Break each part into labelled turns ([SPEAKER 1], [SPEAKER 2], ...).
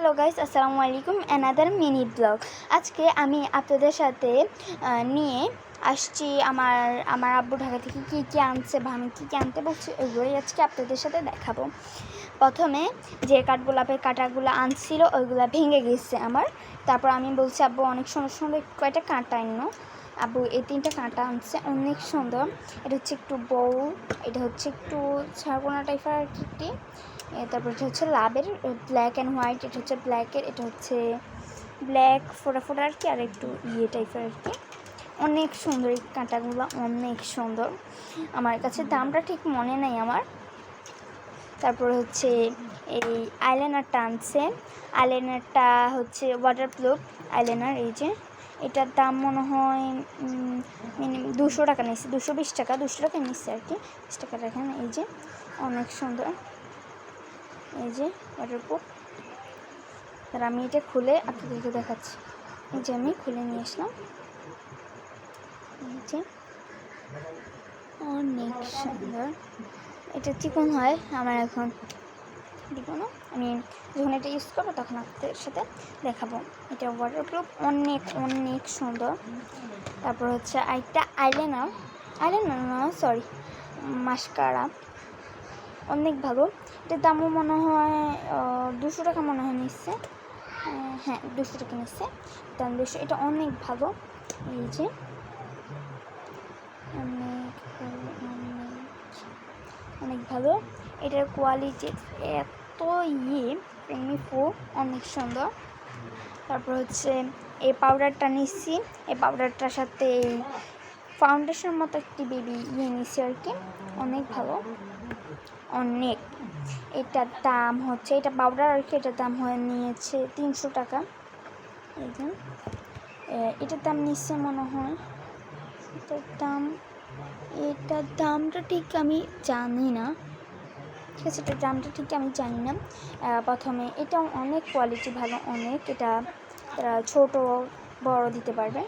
[SPEAKER 1] Hello guys আসসালামু আলাইকুম another mini blog আজকে আমি আপনাদের সাথে নিয়ে আসছি আমার আমার আব্বু ঢাকা থেকে কী কী আনছে বা আমি কী কী আনতে বলছি ওইগুলোই আজকে আপনাদের সাথে দেখাবো। প্রথমে যে কাঠগোলাপের কাঁটাগুলো আনছিল, ওইগুলো ভেঙে গেছে আমার। তারপর আমি বলছি, আব্বু, অনেক সুন্দর সুন্দর কয়টা কাঁটা আনো আব্বু এই তিনটা কাঁটা আনছে অনেক সুন্দর। এটা হচ্ছে একটু বউ, এটা হচ্ছে একটু ছাড়কোনা টাইপের আর কি তারপর এটা হচ্ছে লাভের ব্ল্যাক অ্যান্ড হোয়াইট এটা হচ্ছে ব্ল্যাকের এটা হচ্ছে ব্ল্যাক ফোটা ফোটা আর কি, আর একটু ইয়ে টাইপের আর কি। অনেক সুন্দর এই কাঁটাগুলো, অনেক সুন্দর। আমার কাছে দামটা ঠিক মনে নেই আমার। তারপর হচ্ছে এই আইলাইনারটা আনছে। আইলাইনারটা হচ্ছে ওয়াটারপ্রুফ আইলাইনার এই যে। এটার দাম মনে হয় মিনিমাম দুশো টাকা নিচ্ছে দুশো বিশ টাকা, দুশো টাকা নিচ্ছে আর কি, বিশ টাকা দেখেন, এই যে অনেক সুন্দর, এই যে ওয়াটারপ্রুফ আর আমি এটা খুলে আপনাদেরকে দেখাচ্ছি, এই যে আমি খুলে নিয়ে আসলাম, এই যে অনেক সুন্দর, এটা চিকন হয় আমার এখন। দিব না। আমি যখন এটা ইউজ করব তখন আপনাদের সাথে দেখাবো। এটা ওয়াটারপ্রুফ অনেক অনেক সুন্দর। তারপর হচ্ছে আরেকটা আইলাইনার আইলাইনার না সরি মাস্কারা অনেক ভালো। এটার দামও মনে হয় দুশো টাকা মনে হয় নিচ্ছে। হ্যাঁ দুশো টাকা নিচ্ছে। দাম দুশো, এটা অনেক ভালো। এই যে, অনেক অনেক ভালো। এটার কোয়ালিটি এত ইয়ে প্রেমিফো অনেক সুন্দর। তারপর হচ্ছে এই পাউডারটা নিচ্ছি। এই পাউডারটার সাথে এই ফাউন্ডেশন মতো একটি বেবি ইয়ে নিচ্ছি আর কি। অনেক ভালো। অনেক। এটার দাম হচ্ছে, এটা পাউডার আর কি, এটার দাম হয়ে নিয়েছে তিনশো টাকা। এটার দাম নিচ্ছে মনে হয়। এটার দাম, এটার দামটা ঠিক আমি জানি না। ঠিক আছে এটার দামটা ঠিক আমি জানি না। প্রথমে এটাও অনেক কোয়ালিটি ভালো, অনেক এটা তারা ছোট, বড় দিতে পারবেন।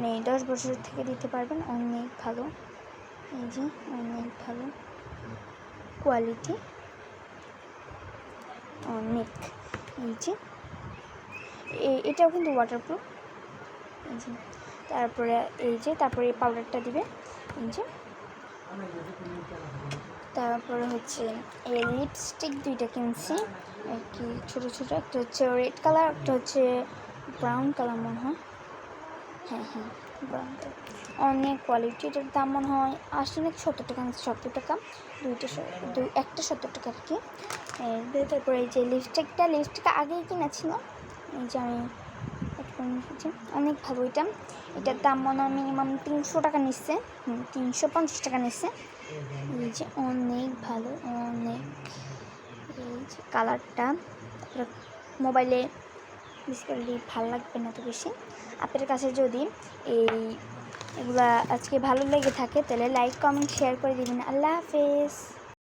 [SPEAKER 1] মানে দশ বছর থেকে দিতে পারবেন, অনেক ভালো। এই যে, অনেক ভালো কোয়ালিটি অনেক, এই যে। এটাও কিন্তু ওয়াটারপ্রুফ এই যে, তারপরে এই যে, তারপরে এই পাউডারটা দিবে। এই যে। তারপরে হচ্ছে এই লিপস্টিক দুইটা কিনছি। কি ছোটো ছোটো, একটা হচ্ছে রেড কালার একটা হচ্ছে ব্রাউন কালার মনে হয়। হ্যাঁ হ্যাঁ ব্রাউন অনেক কোয়ালিটি এটার দাম মনে হয় আশি নাকি সত্তর টাকা সত্তর টাকা। দুইটা দুই, একটা সত্তর টাকা আর কি। তারপরে এই যে লিপস্টিকটা লিপস্টিক আগেই কিনা ছিল এই যে আমি অনেক ভালো, এটা। এটার দাম মনে হয় মিনিমাম তিনশো টাকা নিচ্ছে। তিনশো পঞ্চাশ টাকা নিচ্ছে। এই যে অনেক ভালো, অনেক এই যে কালারটা মোবাইলে বেসিক্যালি ভালো লাগবে না তো বেশি। আপনার কাছে যদি এই এগুলা আজকে ভালো লেগে থাকে, তাহলে লাইক কমেন্ট শেয়ার করে দিবেন। আল্লাহ হাফেজ।